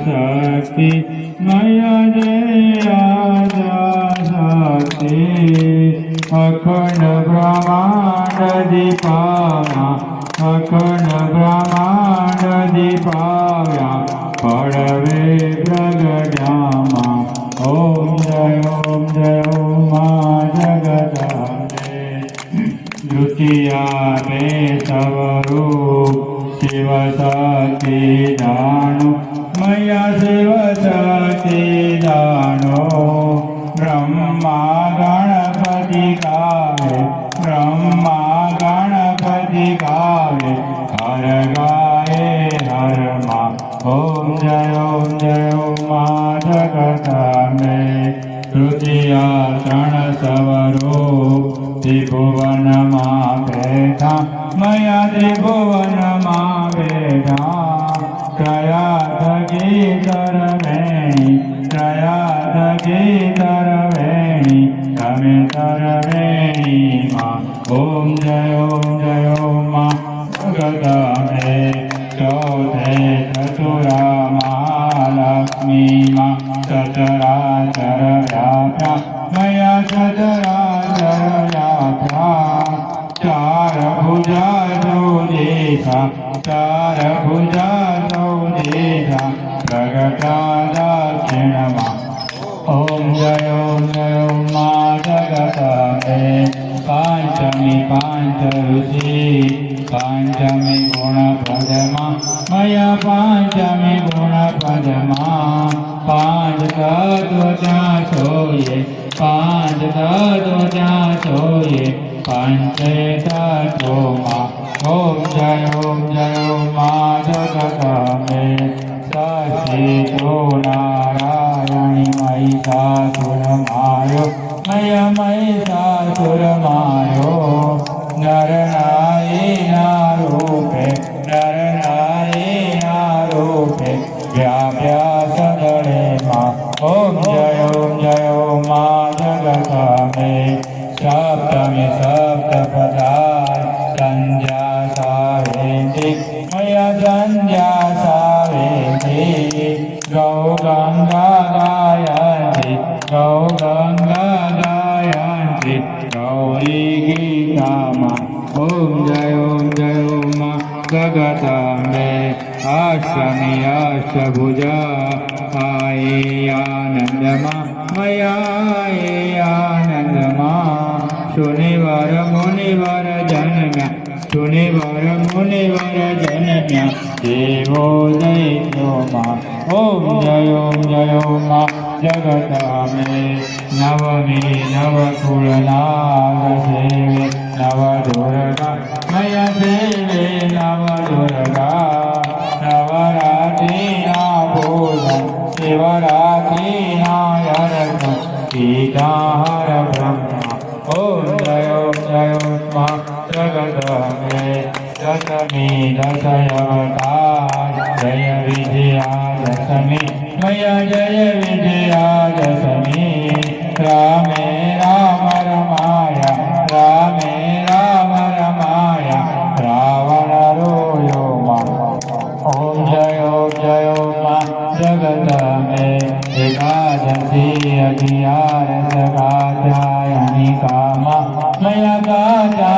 शक्ति मया शक्ति अखंड ब्रह्मांड दीपाया अखंड ब्रह्मांड સેવતાકી દાણો મયા સેવતાકી દાણો બ્રહ્મા ગણપતિ ગાવે બ્રહ્મા ગણપતિ ગાવે. હર ગાયે, હર મા. ઓમ જય ઓમ જય, ઓમ મા જગતામે તૃતીયા ત્રણ સવરો ત્રિભુવનમાં બેઠા મયા ત્રિભુવન જગદમે ચોથે ચતુરા મહાલક્ષ્મીમાં માં સચરાચર વ્યાપ્યા મયા સચરાચર વ્યાપ્યા ચાર ભુજા સૌ દેખા ચાર ભુજા સૌ દેખા પ્રગટા દક્ષિણમાં ઓમ જય ઓમ જય મા જગત પાંચમી પાંચ ઋષિ પાંચમી ગુણ પદમાં મયા પાંચમી ગુણ પદમાં પાંચ તત્વ ત્યાં સોયે પાંચ તત્વ ત્યાં સોયે પંચે તત્વોમાં ઓમ જય ઓમ જય મા જગદમે સચિ તો નારાયણી મહિષાસુરમાયો મય મહિષાસુરમાયો નર નારીના રૂપે નર નારીના રૂપે વ્યાપ્યા સદળે માં ઓમ જય ઓમ જય મા જગતમે સપ્તમી ઓમ જય ઓમ જય, ઓમ મા જગતંબે અષ્ટમી અષ્ટભુજા આઈ આનંદમાં મયા આનંદમાં. શનિવાર, મુનિવાર, જન્મ્યા. શનિવાર, મુનિવાર, જન્મ્યા. દેવો દૈત્યોમાં ઓમ જય ઓમ જય, ઓમ જગતમે નવમી નવકુળ નાગ સેવે. ઓમ જય ઓમ મા જગતમે દશમી દશયવતાર જય વિજયા દશમી મયા જય કામા મયા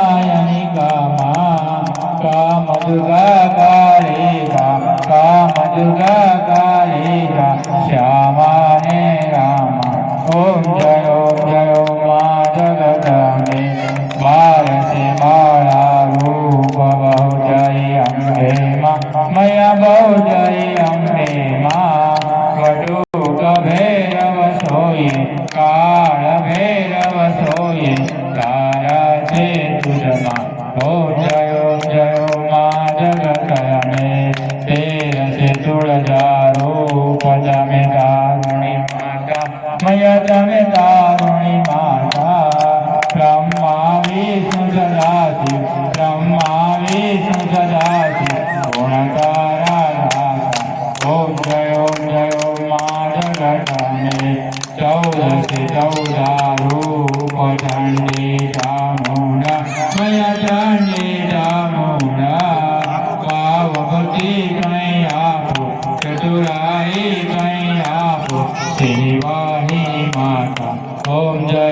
어,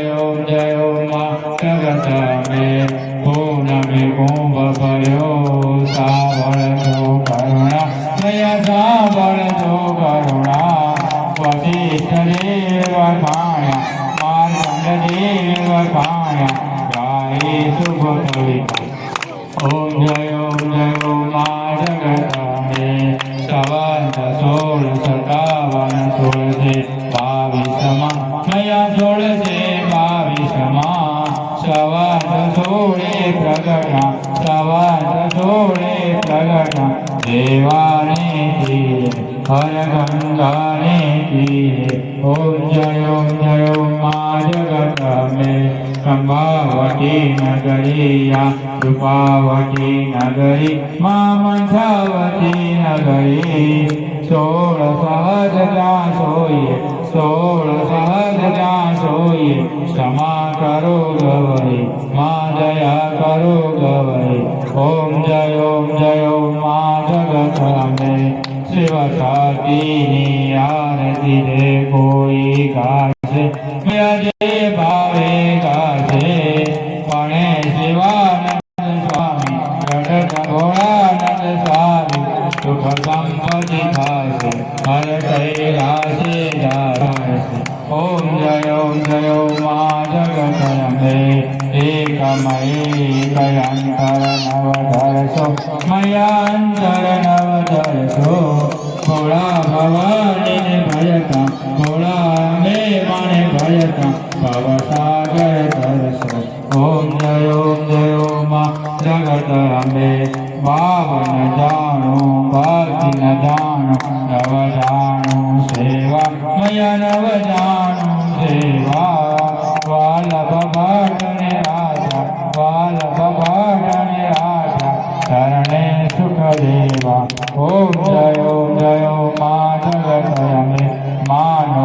ભયો જયો માગતા મે પૂનમે કુંભ ભયો સાવળ તો કરુણા દયા સાવળ તો કરુણા વસિષ્ઠદેવ ભાણ્યા માર્ગદેવ ભાણ્યા ગાય શુભ કવિ ઓમ જયો જયો મા જગતા મે સવન સોળ સતાવન સોળ છે બાવીસમાં મયા સોળ છે સવંત સોળે પ્રગટા સવંત સોળે પ્રગટા દેવાને તીરે હર ગંગાને તીરે ઓમ જય ઓમ જય ઓમ મા જગદાંબે સંભાવતી નગરીયા રૂપાવતી નગરી મા મંથાવતી નગરી સોળ સહજ સોઈએ સોળ સહજ સોઈએ ક્ષમા કરો ગવરી મા દયા કરો ગવરી ઓમ જય ઓમ જય ઓમ મા જગત અંબે શિવ સાતીની આરતી રે કોઈ ગાશે મેં ભાવે ઓમ જય ઓમ જય મા જગત અંબે નવ કયંતર નવધરસો મયાંતર નવધરસો ભોળા ભવાની ભયતા ભોળા અંબે માને ભયતા ભવસાગર તરસો ઓમ જય ઓમ જય ઓમ નવ જાણો સેવા વાલભ ભટને રાજા વાલભ ભટને રાજા શરણે સુખ દેવા ઓમ જય ઓમ જય માધવ અંબે માનો